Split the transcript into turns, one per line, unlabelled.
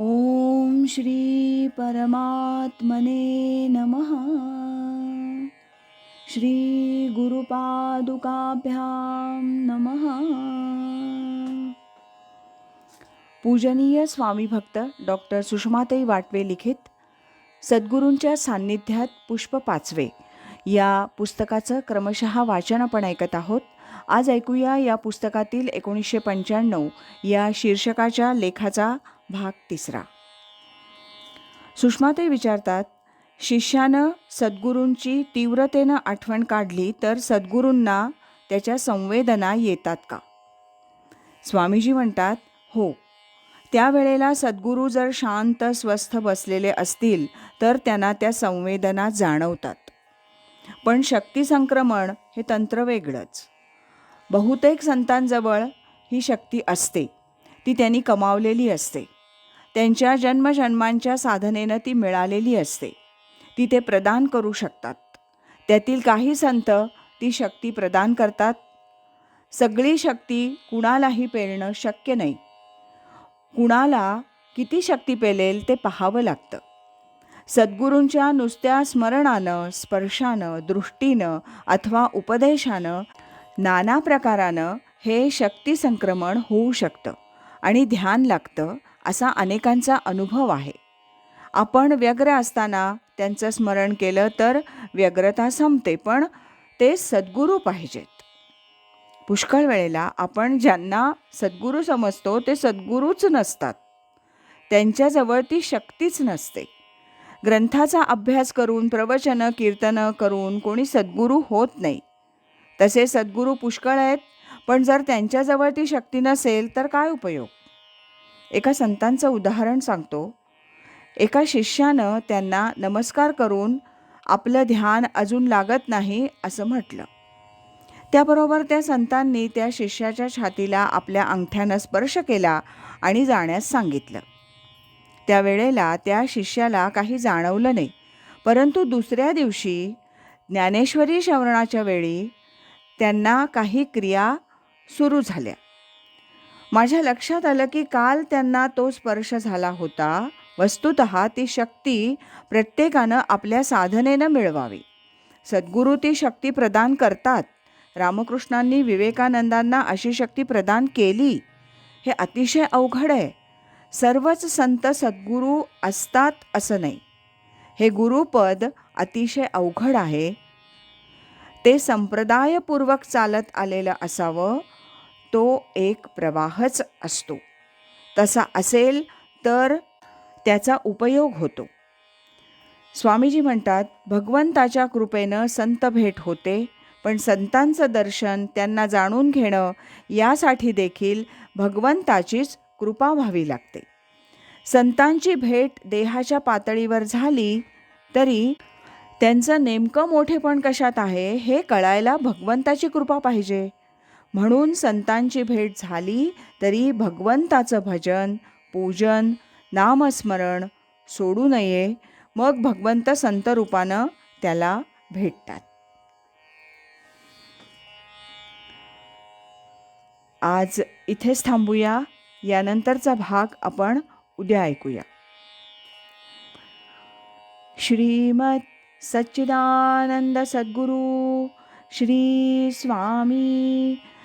ॐ श्री परमात्मने नमः। श्री गुरुपादुकाभ्यां नमः। पूजनीय स्वामी भक्त डॉक्टर सुषमाताई वाटवे लिखित सद्गुरूंच्या सान्निध्यात पुष्प पाचवे. या पुस्तकाचं क्रमशः वाचन आपण ऐकत आहोत. आज ऐकूया या पुस्तकातील एकोणीसशे पंच्याण्णव या शीर्षकाच्या लेखाचा भाग तिसरा. सुषमाताई विचारतात शिष्यानं सद्गुरूंची तीव्रतेनं आठवण काढली तर सद्गुरूंना त्याच्या संवेदना येतात का? स्वामीजी म्हणतात हो. त्यावेळेला सद्गुरू जर शांत स्वस्थ बसलेले असतील तर त्यांना त्या संवेदना जाणवतात. पण शक्ती संक्रमण हे तंत्र वेगळंच. बहुतेक संतांजवळ ही शक्ती असते. ती त्यांनी कमावलेली असते. त्यांच्या जन्मजन्मांच्या साधनेनं ती मिळालेली असते. ती ते प्रदान करू शकतात. त्यातील काही संत ती शक्ती प्रदान करतात. सगळी शक्ती कुणालाही पेलणं शक्य नाही. कुणाला किती शक्ती पेलेल ते पाहावं लागतं. सद्गुरूंच्या नुसत्या स्मरणानं स्पर्शानं दृष्टीनं अथवा उपदेशानं नाना प्रकारानं हे शक्ती संक्रमण होऊ शकतं. आणि ध्यान लागतं असा अनेकांचा अनुभव आहे. आपण व्यग्र असताना त्यांचं स्मरण केलं तर व्यग्रता संपते पण ते सद्गुरू पाहिजेत. पुष्कळ वेळेला आपण ज्यांना सद्गुरू समजतो ते सद्गुरूच नसतात. त्यांच्याजवळ ती शक्तीच नसते. ग्रंथाचा अभ्यास करून प्रवचनं कीर्तनं करून कोणी सद्गुरू होत नाही. तसे सद्गुरू पुष्कळ आहेत पण जर त्यांच्याजवळ ती शक्ती नसेल तर काय उपयोग? एका संतांचं उदाहरण सांगतो. एका शिष्यानं त्यांना नमस्कार करून आपलं ध्यान अजून लागत नाही असं म्हटलं. त्याबरोबर त्या संतांनी त्या शिष्याच्या छातीला आपल्या अंगठ्यानं स्पर्श केला आणि जाण्यास सांगितलं. त्यावेळेला त्या शिष्याला काही जाणवलं नाही. परंतु दुसऱ्या दिवशी ज्ञानेश्वरी श्रवणाच्या वेळी त्यांना काही क्रिया सुरू झाल्या. माझ्या लक्षात आलं की काल त्यांना तो स्पर्श झाला होता. वस्तुत ती शक्ती प्रत्येकानं आपल्या साधनेनं मिळवावी. सद्गुरू ती शक्ती प्रदान करतात. रामकृष्णांनी विवेकानंदांना अशी शक्ती प्रदान केली. हे अतिशय अवघड आहे. सर्वच संत सद्गुरू असतात असं नाही. हे गुरुपद अतिशय अवघड आहे. ते संप्रदायपूर्वक चालत आलेलं असावं. तो एक प्रवाहच असतो. तसा असेल तर त्याचा उपयोग होतो. स्वामीजी म्हणतात भगवंताच्या कृपेनं संत भेट होते पण संतांचं दर्शन त्यांना जाणून घेणं यासाठी देखील भगवंताचीच कृपा व्हावी लागते. संतांची भेट देहाच्या पातळीवर झाली तरी त्यांचं नेमकं मोठेपण कशात आहे हे कळायला भगवंताची कृपा पाहिजे. म्हणून संतांची भेट झाली तरी भगवंताचं भजन पूजन नामस्मरण सोडू नये. मग भगवंत संत रूपानं त्याला भेटतात. आज इथेच थांबूया. यानंतरचा भाग आपण उद्या ऐकूया. श्रीमत सच्चिदानंद सद्गुरु श्री स्वामी